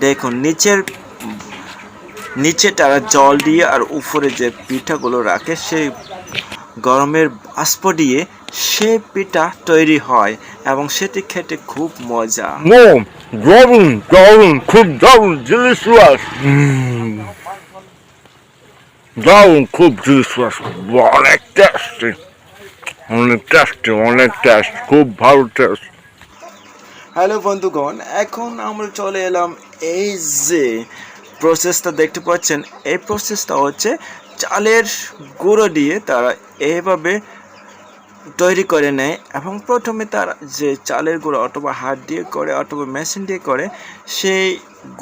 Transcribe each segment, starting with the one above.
দেখুন নিচের নিচে তারা জল দিয়ে আর উপরে যে পিঠাগুলো রাখে সেই গরমের বাষ্প দিয়ে সে পিঠা তৈরি হয় এবং সেটি খেতে খুব মজা। No, দারুণ দারুণ খুব দারুণ ডিলিশিয়াস দারুণ খুব ডিলিশিয়াস অনেক টেস্টি অনেক টেস্টি অনেক টেস্ট খুব ভালো টেস্ট হ্যালো বন্ধুগণ, এখন আমরা চলে এলাম এই যে প্রসেসটা দেখতে পাচ্ছেন। এই প্রসেসটা হচ্ছে চালের গুঁড়ো দিয়ে তারা এইভাবে তৈরি করে নেয় এবং প্রথমে তারা যে চালের গুঁড়ো অথবা হাত দিয়ে করে অথবা মেশিন দিয়ে করে, সেই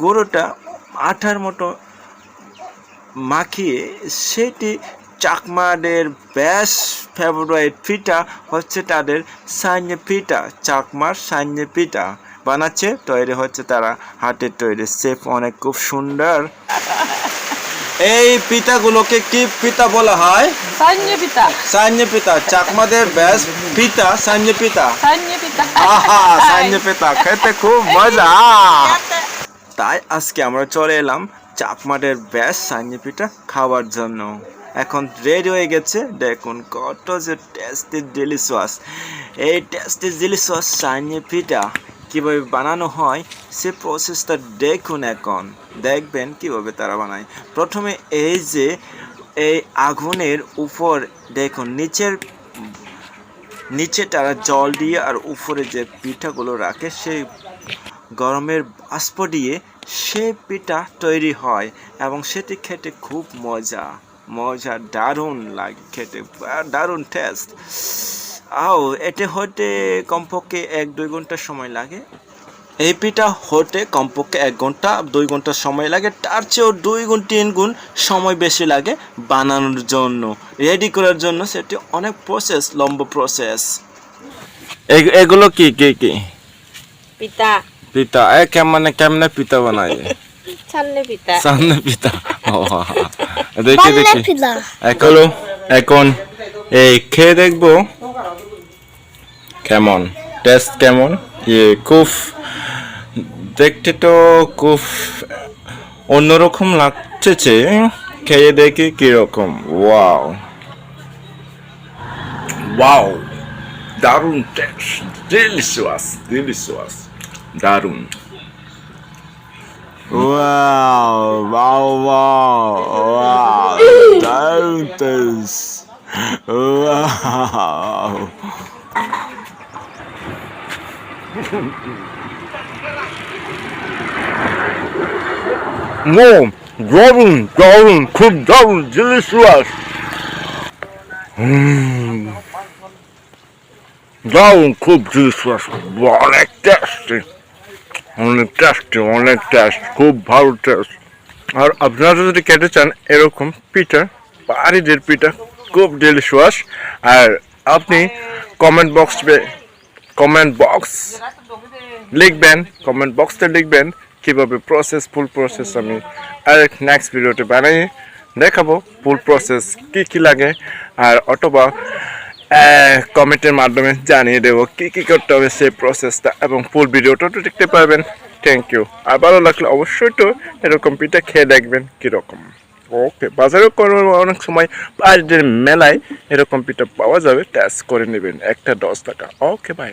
গুঁড়োটা আঠার মতো মাখিয়ে সেটি চাকমাদের বেস্ট ফেভারিট পিঠা হচ্ছে তাদের সাইনে পিঠা চাকমার সাইনে পিঠা বানাচ্ছে। তৈরি হচ্ছে তারা হাতের তৈরি সেফ অনেক খুব সুন্দর। এই পিঠাগুলোকে কি পিতা বলা হয়? সান্যে পিতা সাইনে পিঠা চাকমাদের বেস্ট পিঠা সাইনে পিঠা। সান্যে পিতা আহা সাইনে পিঠা খেতে খুব মজা। তাই আজকে আমরা চলে এলাম চাকমাদের ব্যাস সাইনি পিঠা খাওয়ার জন্য। এখন রেডি হয়ে গেছে। দেখুন কত যে টেস্টি ডেলিশিয়াস এই টেস্টি ডেলিশিয়াস সাইনি পিঠা কীভাবে বানানো হয়, সে প্রসেসটা দেখুন এখন। দেখবেন কীভাবে তারা বানায়। প্রথমে এই যে, এই আগুনের উপর, দেখুন নিচের, নিচে তারা জল দিয়ে আর উপরে যে পিঠাগুলো রাখে, সেই গরমের বাষ্প দিয়ে সে পিঠা তৈরি হয় এবং সেটি খেতে খুব মজা। মজা দারুণ লাগে খেতে দারুণ টেস্ট আও এতে হতে কমপক্ষে এক দুই ঘণ্টা সময় লাগে। এই পিঠা হতে কমপক্ষে এক ঘণ্টা দুই ঘণ্টা সময় লাগে। তার চেয়েও দুই গুণ তিন গুণ সময় বেশি লাগে বানানোর জন্য রেডি করার জন্য। সেটি অনেক প্রসেস লম্বা প্রসেস এগুলো কি কি কি? পিতা পিতা এ কেমনে কেমনে পিতা বানায়? সান্যে পিতা সামনে পিতা ও, দেখি দেখি। এখন এখন এই খেয়ে দেখব? কেমন? টেস্ট কেমন? ইয়ে খুব দেখতে তো খুব অন্যরকম লাগতেছে। খেয়ে দেখি কীরকম। ওয়াও ওয়াও দারুণ টেস্ট ডিলিশিয়াস ডিলিশিয়াস দারুণ। Wow, wow, wow, wow, Dantes. Wow. No, driving, driving, cook down, delicious. Hmm. Down, cook delicious, what a tasty. অনেক টেস্টি অনেক টেস্ট খুব ভালো টেস্ট আর আপনারা যদি খেতে চান, এরকম পিঠা বাড়িদের পিঠা খুব ডেলিশিয়াস আর আপনি কমেন্ট বক্স কমেন্ট বক্স লিখবেন কমেন্ট বক্সে লিখবেন কীভাবে প্রসেস ফুল প্রসেস আমি আর নেক্সট ভিডিওতে বানাই, দেখাবো ফুল প্রসেস কি কি লাগে, আর অথবা কমেন্টের মাধ্যমে জানিয়ে দেবো কী কী করতে হবে সেই প্রসেসটা এবং ফুল ভিডিওটা তো দেখতে পারবেন। থ্যাংক ইউ আর ভালো লাগলে অবশ্যই তো এরকম পিঠা খেয়ে দেখবেন কীরকম। ওকে বাজারেও কোনো অনেক সময় বাইরের মেলায় এরকম পিঠা পাওয়া যাবে ট্যাস করে নেবেন। একটা দশ টাকা। Okay bye